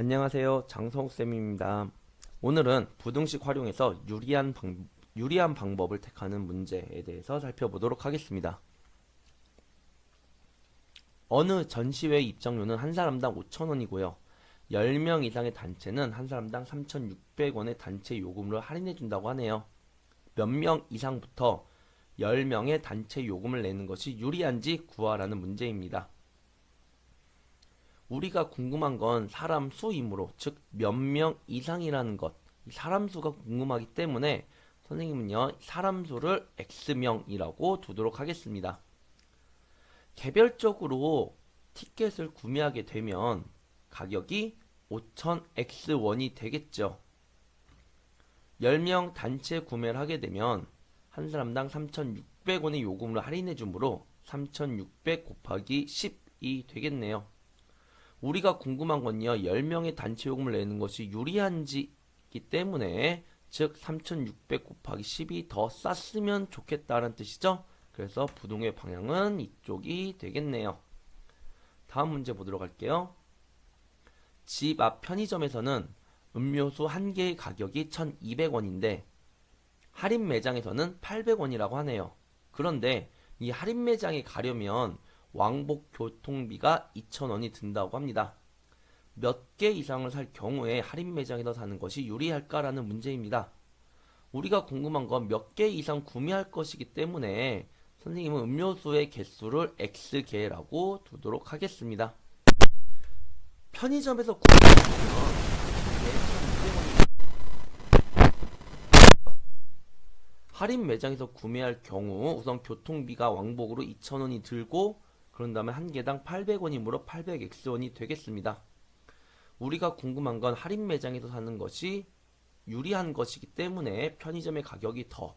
안녕하세요. 장성욱쌤입니다. 오늘은 부등식 활용해서 유리한, 방, 유리한 방법을 택하는 문제에 대해서 살펴보도록 하겠습니다. 어느 전시회 입장료는 한 사람당 5,000원이고요. 10명 이상의 단체는 한 사람당 3,600원의 단체 요금을 할인해 준다고 하네요. 몇 명 이상부터 10명의 단체 요금을 내는 것이 유리한지 구하라는 문제입니다. 우리가 궁금한 건 사람 수이므로 즉 몇 명 이상이라는 것 사람 수가 궁금하기 때문에 선생님은요 사람 수를 x명이라고 두도록 하겠습니다. 개별적으로 티켓을 구매하게 되면 가격이 5,000x원이 되겠죠. 10명 단체 구매를 하게 되면 한 사람당 3,600원의 요금을 할인해 주므로 3,600 곱하기 10이 되겠네요. 우리가 궁금한 건요, 10명의 단체 요금을 내는 것이 유리한지이기 때문에, 즉, 3600 곱하기 10이 더 쌌으면 좋겠다는 뜻이죠? 그래서 부동의 방향은 이쪽이 되겠네요. 다음 문제 보도록 할게요. 집 앞 편의점에서는 음료수 한 개의 가격이 1200원인데, 할인 매장에서는 800원이라고 하네요. 그런데 이 할인 매장에 가려면 왕복 교통비가 2,000원이 든다고 합니다. 몇 개 이상을 살 경우에 할인 매장에서 사는 것이 유리할까라는 문제입니다. 우리가 궁금한 건 몇 개 이상 구매할 것이기 때문에 선생님은 음료수의 개수를 X개라고 두도록 하겠습니다. 편의점에서 구매하면 할인 매장에서 구매할 경우 우선 교통비가 왕복으로 2,000원이 들고 그런 다음에 한 개당 800원이므로 800x원이 되겠습니다. 우리가 궁금한 건 할인 매장에서 사는 것이 유리한 것이기 때문에 편의점의 가격이 더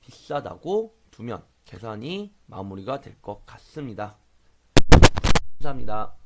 비싸다고 두면 계산이 마무리가 될 것 같습니다. 감사합니다.